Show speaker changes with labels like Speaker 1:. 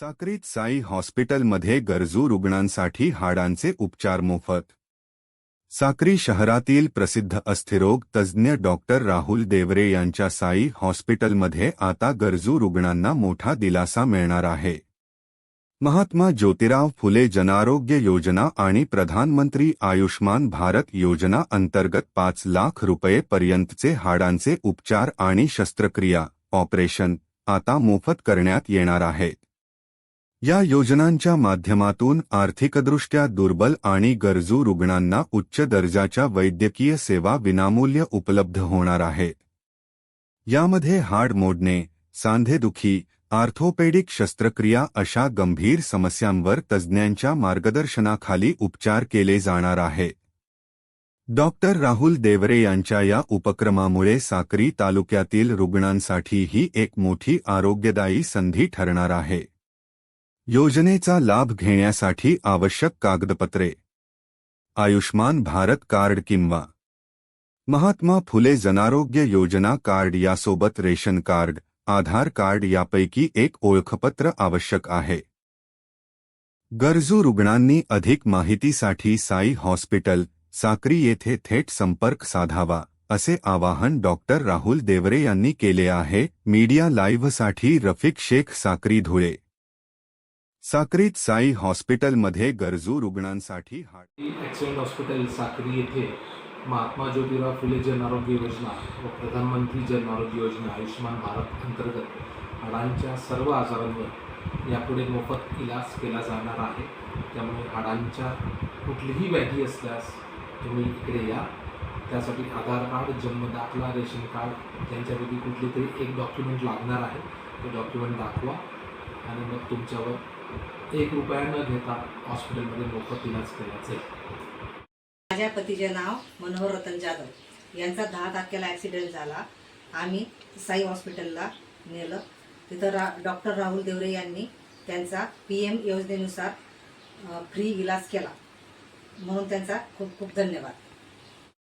Speaker 1: साक्रीत साई हॉस्पिटलमध्ये गरजू रुग्णांसाठी हाडांचे उपचार मोफत. साक्री शहरातील प्रसिद्ध अस्थिरोग तज्ज्ञ डॉक्टर राहुल देवरे यांच्या साई हॉस्पिटलमध्ये आता गरजू रुग्णांना मोठा दिलासा मिळणार आहे. महात्मा ज्योतिराव फुले जनारोग्य योजना आणि प्रधानमंत्री आयुष्मान भारत योजना अंतर्गत पाच लाख रुपये पर्यंतचे हाडांचे उपचार आणि शस्त्रक्रिया ऑपरेशन आता मोफत करण्यात येणार आहेत. या योजनांच्या माध्यमातून आर्थिकदृष्ट्या दुर्बल आणि गरजू रुग्णांना उच्च दर्जाच्या वैद्यकीय सेवा विनामूल्य उपलब्ध होणार आहेत यामध्ये हाड मोडणे, सांधेदुखी आर्थोपेडिक शस्त्रक्रिया अशा गंभीर समस्यांवर तज्ज्ञांच्या मार्गदर्शनाखाली उपचार केले जाणार आहेत डॉक्टर राहुल देवरे यांच्या या उपक्रमामुळे साक्री तालुक्यातील रुग्णांसाठी ही एक मोठी आरोग्यदायी संधी ठरणार आहे. योजनेचा लाभ घेण्यासाठी आवश्यक कागदपत्रे. आयुष्मान भारत कार्ड किंवा महात्मा फुले जनारोग्य योजना कार्ड यासोबत रेशन कार्ड, आधार कार्ड यापैकी एक ओळखपत्र आवश्यक आहे. गरजू रुग्णांनी अधिक माहितीसाठी साई हॉस्पिटल, साक्री येथे थेट संपर्क साधावा, असे आवाहन डॉक्टर राहुल देवरे यांनी केले आहे. मीडिया लाईव्हसाठी रफिक शेख साक्री धुळे. साक्रीत साई हॉस्पिटलमध्ये गरजू रुग्णांसाठी हाट
Speaker 2: ॲक्सिडेंट हॉस्पिटल साक्री येथे महात्मा ज्योतिराव फुले जन आरोग्य योजना व प्रधानमंत्री जन आरोग्य योजना आयुष्यमान भारत अंतर्गत हाडांच्या सर्व आजारांवर यापुढे मोफत इलाज केला जाणार आहे. त्यामुळे हाडांच्या कुठलीही व्याधी असल्यास तुम्ही इकडे या. त्यासाठी आधार कार्ड जन्म दाखला रेशन कार्ड यांच्यापैकी कुठली तरी एक डॉक्युमेंट लागणार आहे. ते डॉक्युमेंट दाखवा. आणि मग तुमच्यावर एक रुपया न घेता हॉस्पिटलमध्ये मोफत इलाज केला जाईल
Speaker 3: माझ्या पतीचे नाव मनोहर रतन जाधव. यांचा दहा तारखेला ॲक्सिडेंट झाला. आम्ही साई हॉस्पिटलला नेलं. तिथं रा डॉक्टर राहुल देवरे यांनी त्यांचा पी एम योजनेनुसार फ्री इलाज केला. म्हणून त्यांचा खूप खूप धन्यवाद.